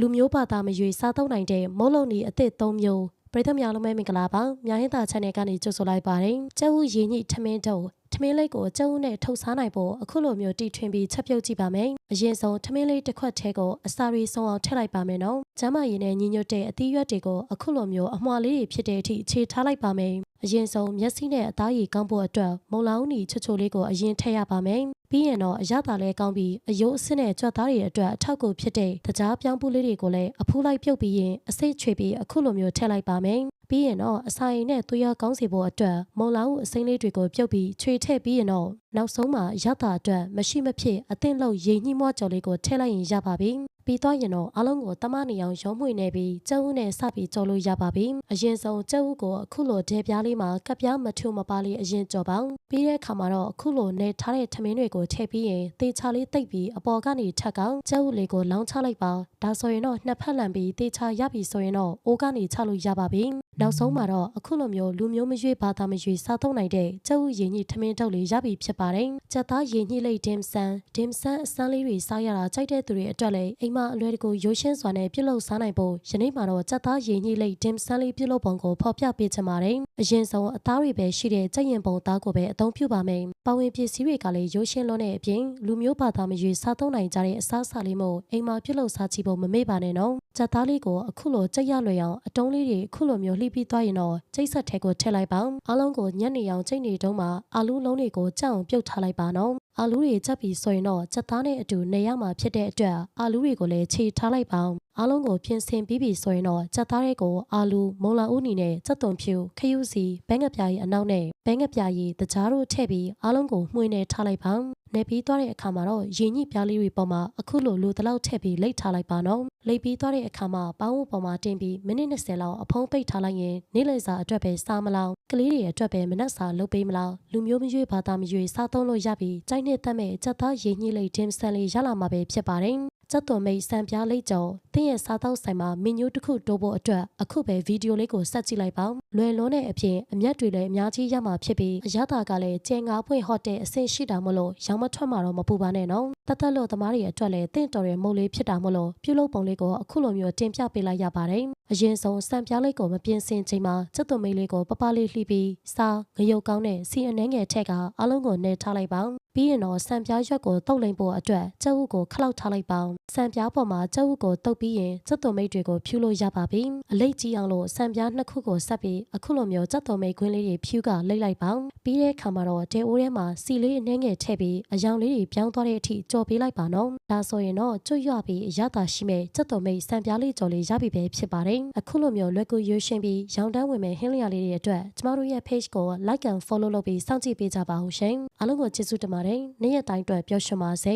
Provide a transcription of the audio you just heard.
လူမျိုးဘာသာမရွေစားသုံးနိုင်တဲ့မုတ်လုံနီအသစ်၃မျိုးပရိသတ်များလုံးမဲမင်္ဂလာပါများရင်သာ channel ကနေကြိုဆိုလိုက်ပါတယ်ကျုပ်ဦးရင်းညိထမင်းတုံထမင်းလေးကိုကျုပ်ဦးနဲ့ထုတ်စားနိုင်ဖို့အခုလိုမျိုးတီထွင်ပြီးချက်ပြုတ်ကြည့်ပါမယ်အရင်ဆုံးထမင်းလေးတစ်ခွက်ထဲကိုအစာရီဆုံးအောင်ထည့်လိုက်ပါမယ်နော်ကျမ်းမာရင်နဲ့ညီညွတ်တဲ့အသီးရွက်တွေကိုအခုလိုမျိုးအမွှာလေးတွေဖြစ်တဲ့အထိအခြေထားလိုက်ပါမယ် အရင်ဆုံးမျက်စိနဲ့အသားရည်ကောင်းဖို့အတွက်မုံလောင်းနီချွတ်ချိုလေးကိုအရင်ထည့်ရပါမယ်ပြီးရင်တော့အရသာလဲကောင်းပြီးအယိုးအဆစ်နဲ့ကြွက်သားတွေအတွက်အထောက်အကူဖြစ်တဲ့တကြားပြောင်းပူးလေးတွေကိုလည်းအဖူးလိုက်ပြုတ်ပြီးရင်အစိတ်ချွေပြီးအခုလိုမျိုးထည့်လိုက်ပါမယ်ပြီးရင်တော့အစာရည်နဲ့သွေးရကောင်းစေဖို့အတွက်မုံလာဟုအစိမ်းလေးတွေကိုပြုတ်ပြီးချွေထည့်ပြီးရင်တော့နောက်ဆုံးမှာရတာအတွက်မရှိမဖြစ်အသင့်လောက်ရိမ်ညှိမွှကြော်လေးကိုထည့်လိုက်ရင်ရပါပြီ ပြီးတော့ရင်တော့အလုံးကိုတမနေအောင်ရုံးမှွေနေပြီးကျုပ်ဦးနဲ့စပြီးကြော်လို့ရပါပြီအရင်ဆုံးကျုပ်ဦးကိုအခုလိုဒဲပြားလေးမှာကပ်ပြားမထုမပါလေးအရင်ကြော်ပါပြီးတဲ့အခါမှာတော့အခုလိုနေထားတဲ့ထမင်းတွေကိုထည့်ပြီးရင်တေချာလေးတိတ်ပြီးအပေါ်ကနေထက်ကောင်ကျုပ်ဦးလေးကိုလောင်းချလိုက်ပါဒါဆိုရင်တော့နှစ်ဖက်လန်ပြီးတေချာရပြီဆိုရင်တော့အိုးကနေချလို့ရပါပြီနောက်ဆုံးမှာတော့အခုလိုမျိုးလူမျိုးမရွေးဘာသာမရွေးစားသုံးနိုင်တဲ့ကျုပ်ဦးရင်ကြီးထမင်းတုပ်လေးရပြီဖြစ်ပါတယ်ကြက်သားရင်ကြီးလေးဒင်ဆန်ဒင်ဆန်အစမ်းလေးတွေစားရတာကြိုက်တဲ့သူတွေအတွက်လည်းအိမ်မအလွယ်တကူရိုးရှင်းစွာနဲ့ပြုလုပ်စားနိုင်ဖို့ယနေ့မှာတော့ကြက်သားရင်ကြီးလေးဒင်ဆန်လေးပြုလုပ်ပုံကိုဖော်ပြပေးချင်ပါတယ်အရင်ဆုံးအသားတွေပဲရှိတဲ့ကြက်ရင်ပုံသားကိုပဲအသုံးပြုပါမယ်ပဝင်ပစ္စည်းတွေကလည်းရိုးရှင်းလွန်းတဲ့အပြင်လူမျိုးဘာသာမရွေးစားသုံးနိုင်ကြတဲ့အစားအစာလေးမို့အိမ်မှာပြုလုပ်စားကြည့်ဖို့မမေ့ပါနဲ့နော်ကြက်သားလေးကိုအခုလိုကြက်ရလွယ်အောင်အတုံးလေးတွေအခုလိုမျိုးလှိပြီးသွားရင်တော့ကျိတ်ဆက်ထဲကိုထည့်လိုက်ပါအားလုံးကိုညက်နေအောင်ကျိတ်နေတုံးမှာအာလူးလုံးတွေကိုကြောက်အောင်ပြုတ်ထားလိုက်ပါနော်အာလူးတွေချက်ပြီးဆိုရင်တော့ကြက်သားနဲ့အတူနေရမှာဖြစ်တဲ့အတွက်အာလူးတွေကိုလည်းခြေထားလိုက်ပါအားလုံးကိုပြင်ဆင်ပြီးပြီဆိုရင်တော့ကြက်သားတွေကိုအာလူမုံလာဦးနီနဲ့ကြက်သွန်ဖြူခရူးစီဘဲငပြားရီအနောက်နဲ့ဘဲငပြားရီတကြားတို့ထည့်ပြီးအားလုံးကိုမှွေနေထားလိုက်ပါနေပြီးသွားတဲ့အခါမှာတော့ရင်ညိပြားလေးတွေပေါ်မှာအခုလိုလိုတလောက်ထည့်ပြီးလိတ်ထားလိုက်ပါနော်လိတ်ပြီးသွားတဲ့အခါမှာပေါင်းဝပေါ်မှာတင်ပြီးမိနစ်20လောက်အဖုံးပိတ်ထားလိုက်ရင်နေ့လည်စာအတွက်ပဲစားမလောင်ကလေးတွေအတွက်ပဲမနက်စာလုပ်ပေးမလားလူမျိုးမရွေးဘာသာမရွေးစားသုံးလို့ရပြီးကြိုက်နဲ့တတ်မဲ့ချက်သားရင်ညိလိတ်ဒင်ဆန်လေးရလာမှာပဲဖြစ်ပါတယ် ကျက်သွန်မိတ်စံပြားလိတ်ကြော်တင်းရဲ့စားတော့ဆိုင်မှာမင်ညိုတစ်ခုတိုးဖို့အတွက်အခုပဲဗီဒီယိုလေးကိုဆက်ကြည့်လိုက်ပါလွယ်လွန်းတဲ့အပြင်အမျက်တွေလည်းအများကြီးရမှာဖြစ်ပြီးအရသာကလည်းကျဲငါးဖွင့်ဟော့တဲ့အဆင့်ရှိတာမို့လို့ရောင်းမထွက်မှာတော့မပူပါနဲ့နော်တသက်လို့သမားတွေအတွက်လည်းတင့်တော်တဲ့မုတ်လေးဖြစ်တာမို့လို့ပြုလုပ်ပုံလေးကိုအခုလိုမျိုးတင်ပြပေးလိုက်ရပါတယ်အရင်ဆုံးစံပြားလေးကိုမပြင်းစင်ချိန်မှာကျက်သွန်မိတ်လေးကိုပပလေးလှီးပြီးစားငရုတ်ကောင်းတဲ့စီအနှဲငယ်ထက်ကအလုံးကိုနှဲထားလိုက်ပါ ပြီးရင်တော့စံပြားရွက်ကိုတုတ်လိမ်ဖို့အတွက်ကျုပ်ဥကိုခလောက်ထားလိုက်ပါစံပြားပေါ်မှာကျုပ်ဥကိုတုတ်ပြီးရင်ကျက်သွန်မိတ်တွေကိုဖြူလို့ရပါပြီအလိတ်ကြီးအောင်လို့စံပြားနှစ်ခုကိုဆက်ပြီးအခုလိုမျိုးကျက်သွန်မိတ်ခွင်းလေးတွေဖြူကလိမ့်လိုက်ပါပြီးတဲ့အခါမှာတော့တဲအိုးထဲမှာစီလေးအနှဲငယ်ထည့်ပြီးအယောင်လေးတွေပြောင်းသွားတဲ့အထိကြော်ပေးလိုက်ပါနော်ဒါဆိုရင်တော့ကျွတ်ရွပြီးအရသာရှိမဲ့ကျက်သွန်မိတ်စံပြားလေးကြော်လေးရပြီပဲဖြစ်ပါတယ်အခုလိုမျိုးလွယ်ကူရွှေရှင်းပြီးရောင်တန်းဝင်မဲ့ဟင်းလျာလေးတွေအတွက်ကျမတို့ရဲ့ page ကို like and follow လုပ်ပြီးစောင့်ကြည့်ပေးကြပါဦးရှင်အားလုံးကိုကျေးဇူးတင်ပါတယ်နေ့ရက်တိုင်းအတွက်ပျော်ရွှင်ပါစေ